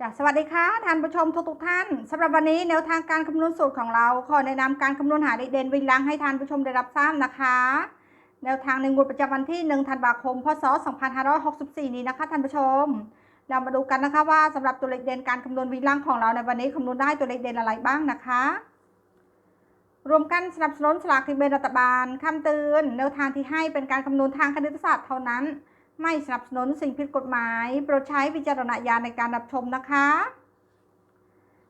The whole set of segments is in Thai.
จ้ะสวัสดีค่ะท่านผู้ชมทุกๆท่านสำหรับวันนี้แนวทางการคำนวณสูตรของเรา ขอแนะนำการคำนวณหาเด่นวิ่งล้างให้ท่านผู้ชมได้รับทราบนะคะ แนวทางในงวดประจำวันที่1ธันวาคมพศ 2564 นี้นะคะท่านผู้ชม เรามาดูกันนะคะว่าสำหรับตัวเลขเด่นการคำนวณวิ่งล่างของเราในวันนี้คำนวณได้ตัวเลขเด่นอะไรบ้างนะคะรวมกันสนับสนุนสลากกินแบ่งรัฐบาลคำเตือนแนวทางที่ให้เป็นการคำนวณทางคณิตศาสตร์เท่านั้น ไม่สนับสนุนสิ่งผิดกฎหมาย โปรดใช้วิจารณญาณในการรับชมนะคะ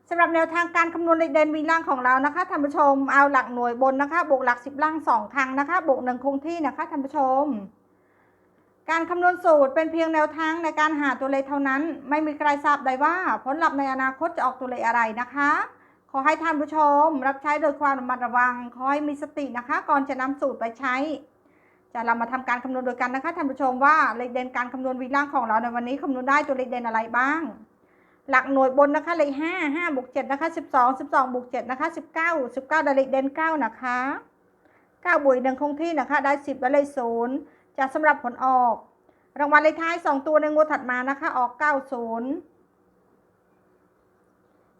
สำหรับแนวทางการคำนวณเลขเด่นวิ่งล่างของเรานะคะท่านผู้ชมเอาหลักหน่วยบนนะคะบวกหลักสิบล่างสองครั้งนะคะบวกหนึ่งคงที่นะคะท่านผู้ชม การคำนวณสูตรเป็นเพียงแนวทางในการหาตัวเลขเท่านั้น ไม่มีใครทราบได้ว่าผลลัพธ์ในอนาคตจะออกตัวเลขอะไรนะคะ ขอให้ท่านผู้ชม รับใช้โดยความระมัดระวังขอให้มีสตินะคะ ก่อนจะนำสูตรไปใช้ จะเรามาทำการคำนวณโดยกันนะคะท่านผู้ชมว่าเลขเด่นการคำนวณวิ่งล่างของเราในวันนี้คำนวณได้ตัวเลขเด่นอะไรบ้าง หลักหน่วยบนนะคะเลขห้าห้าบวกเจ็ดนะคะสิบสองสิบสองบวกเจ็ดนะคะสิบเก้าสิบเก้าได้เลขเด่นเก้านะคะเก้าบวกหนึ่งคงที่นะคะ ได้สิบได้เลขศูนย์จะสำหรับผลออก รางวัลเลขท้ายสองตัวในงวดถัดมานะคะ ออกเก้าศูนย์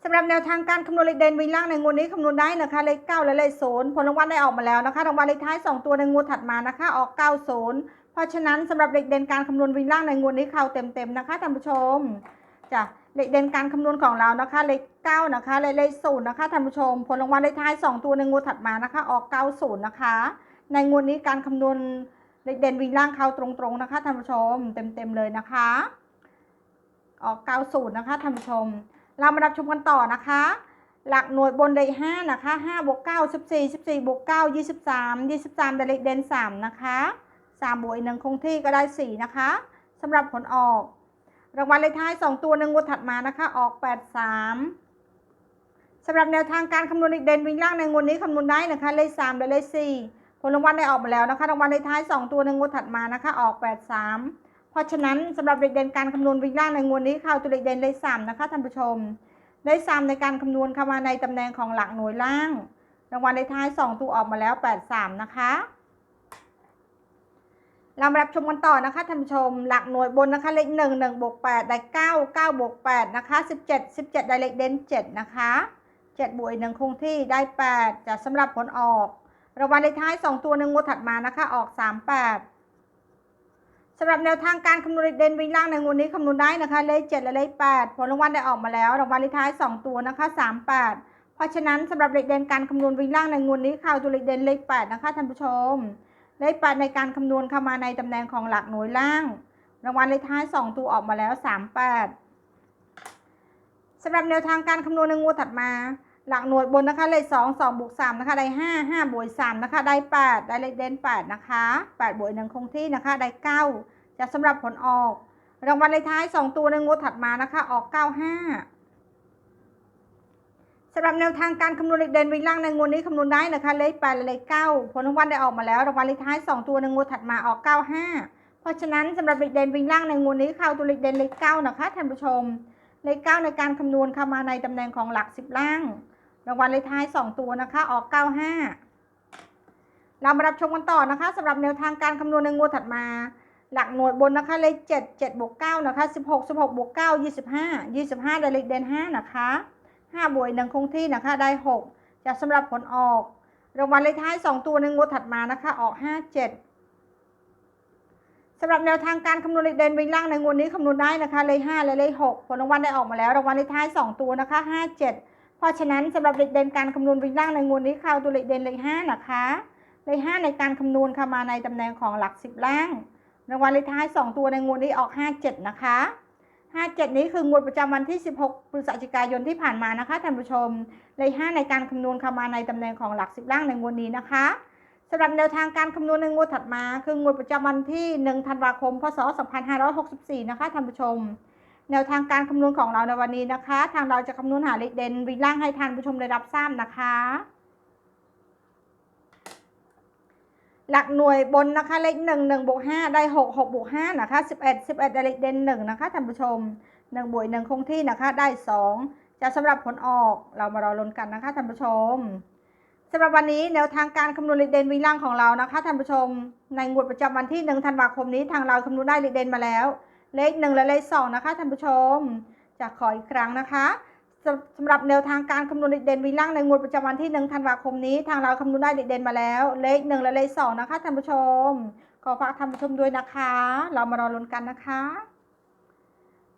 สำหรับแนวทางการคำนวณเลขเด่นวิ่งล่างในงวดนี้คำนวณได้นะคะเลขเก้าและเลขศูนย์ผลรางวัลได้ออกมาแล้วนะคะรางวัลเลขท้ายสองตัวในงวดถัดมานะคะออกเก้าศูนย์เพราะฉะนั้นสำหรับเลขเด่นการคำนวณวิ่งล่างในงวดนี้เข้าเต็มๆนะคะท่านผู้ชมจ้ะเลขเด่นการคำนวณของเรานะคะเลขเก้านะคะและเลขศูนย์นะคะท่านผู้ชม ผลรางวัลเลขท้ายสองตัวในงวดถัดมานะคะออกเก้าศูนย์นะคะในงวดนี้การคำนวณเลขเด่นวิ่งล่างเข้าตรงๆนะคะท่านผู้ชม เต็มๆเลยนะคะ ออกเก้าศูนย์นะคะท่านผู้ชม เรามารับชมกันต่อนะคะ หลักหน่วยบนเลขห้านะคะห้าบวกเก้าสิบสี่สิบสี่บวกเก้ายี่สิบสามยี่สิบสามได้เลขเด่นสามนะคะสามบวกอีกหนึ่งคงที่ก็ได้สี่นะคะสำหรับผลออก รางวัลเลขท้ายสองตัวในงวดถัดมานะคะออกแปดสามสำหรับแนวทางการคำนวณเลขเด่นวิ่งล่างในงวดนี้คำนวณได้นะคะเลขสามและเลขสี่ผลรางวัลได้ออกมาแล้วนะคะรางวัลเลขท้ายสองตัวในงวดถัดมานะคะออกแปดสาม เพราะฉะนั้นสำหรับเลขเด่นการคำนวณวิ่งล่างในงวดนี้เข้าตัวเลขเด่นเลขสามนะคะท่านผู้ชมได้ซ้ำในการคำนวณเข้ามาในตำแหน่งของหลักหน่วยล่าง รางวัลในท้าย 2 ตัวออกมาแล้ว 83 นะคะเรามารับชมกันต่อนะคะท่านผู้ชม หลักหน่วยบนนะคะเลข1 1บวก8ได้9 9บวก8นะคะ17 17ได้เลขเด่น7นะคะ7บวกอีกหนึ่งคงที่ได้8จะสำหรับผลออกรางวัลในท้าย2ตัวหนึ่งงวดถัดมานะคะออก38 สำหรับแนวทางการคำนวณเด่นวิ่งล่างในงวดนี้คำนวณได้นะคะ เลข7และเลข8ผลรางวัลได้ออกมาแล้วรางวัลเลขท้าย2ตัวนะคะ38เพราะฉะนั้นสำหรับเลขเด่นการคำนวณวิ่งล่างในงวดนี้เข้าตัวเลขเด่นเลข8นะคะท่านผู้ชม เลข8ในการคำนวณเข้ามาในตำแหน่งของหลักหน่วยล่าง รางวัลเลขท้าย2ตัวออกมาแล้ว38สำหรับแนวทางการคำนวณในงวดถัดมา หลักหน่วยบนนะคะเลข2 2บวก3นะคะได้5 5บวก3นะคะได้8ได้เลขเด่น8นะคะ8บวก1คงที่นะคะได้9จะสำหรับผลออก รางวัลเลขท้าย2ตัวในงวดถัดมานะคะออก95สำหรับแนวทางการคำนวณเลขเด่นวิ่งล่างในงวดนี้คำนวณได้นะคะเลขและเลข9ผลรางวัลได้ออกมาแล้วรางวัลเลขท้าย2ตัวในงวดถัดมาออก95เพราะฉะนั้นสำหรับเลขเด่นวิ่งล่างในงวดนี้เข้าตัวเลขเด่นเลข9นะคะท่านผู้ชมเลข9ในการคำนวณเข้ามาในตำแหน่งของหลัก10ล่าง รางวัลเลขท้าย 2 ตัวนะคะ ออก 95 เรามารับชมกันต่อนะคะสำหรับแนวทางการคำนวณในงวดถัดมา หลักหน่วยบนนะคะเลข7 7บวก9นะคะ16 16บวก9 25 25 ได้เลขเด่น5นะคะ5บวกอีกหนึ่งคงที่นะคะได้ 6 จะสำหรับผลออก รางวัลเลขท้าย 2 ตัวในงวดถัดมานะคะ ออก 57สำหรับแนวทางการคำนวณเลขเด่นวิ่งล่างในงวดนี้คำนวณได้นะคะเลข5และเลข6ผลรางวัลได้ออกมาแล้วรางวัลเลขท้าย 2 ตัวนะคะ 57 เพราะฉะนั้นสำหรับเลขเด่นการคำนวณวิ่งล่างในงวดนี้เข้าตัวเลขเด่นเลข5นะคะเลข5ในการคำนวณเข้ามาในตำแหน่งของหลัก10ล่างรางวัลเลขท้าย 2 ตัวในงวดนี้ออก 57 นะคะ 57 นี้คืองวดประจำวันที่ 16พฤศจิกายนที่ผ่านมานะคะท่านผู้ชม เลข 5 ในการคำนวณเข้ามาในตำแหน่งของหลัก 10 ล่างในงวดนี้นะคะสำหรับแนวทางการคำนวณในงวดถัดมา คืองวดประจำวันที่ 1 ธันวาคม พศ 2564 นะคะท่านผู้ชม แนวทางการคำนวณของเราในวันนี้นะคะ ทางเราจะคำนวณหาเลขเด่นวิ่งล่างให้ท่านผู้ชมได้รับทราบนะคะ หลักหน่วยบนนะคะเลขหนึ่งหนึ่งบวกห้าได้หกหกบวกห้านะคะสิบเอ็ดสิบเอ็ดได้เลขเด่นหนึ่งนะคะท่านผู้ชมหนึ่งบวกหนึ่งคงที่นะคะได้สองจะสำหรับผลออกเรามารอลุ้นกันนะคะท่านผู้ชมสำหรับวันนี้แนวทางการคำนวณเลขเด่นวิ่งล่างของเรานะคะท่านผู้ชม ในงวดประจำวันที่หนึ่งธันวาคมนี้ทางเราคำนวณได้เลขเด่นมาแล้ว เลขหนึ่งและเลขสองนะคะท่านผู้ชม จะขออีกครั้งนะคะสำหรับแนวทางการคำนวณเลขเด่นวิ่งล่างในงวดประจำวันที่1ธันวาคมนี้ ทางเราคำนวณได้เลขเด่นมาแล้ว เลขหนึ่งและเลขสองนะคะท่านผู้ชม ขอฝากท่านผู้ชมด้วยนะคะ เรามารอลุ้นกันนะคะ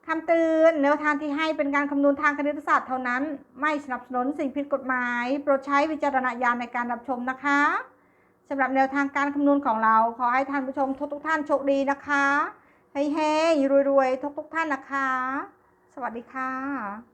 คำเตือนแนวทางที่ให้เป็นการคำนวณทางคณิตศาสตร์เท่านั้น ไม่สนับสนุนสิ่งผิดกฎหมาย โปรดใช้วิจารณญาณในการรับชมนะคะสำหรับแนวทางการคำนวณของเรา ขอให้ท่านผู้ชมทุกทุกท่านโชคดีนะคะ เฮ้ยๆรวยๆทุกๆท่านนะคะ สวัสดีค่ะ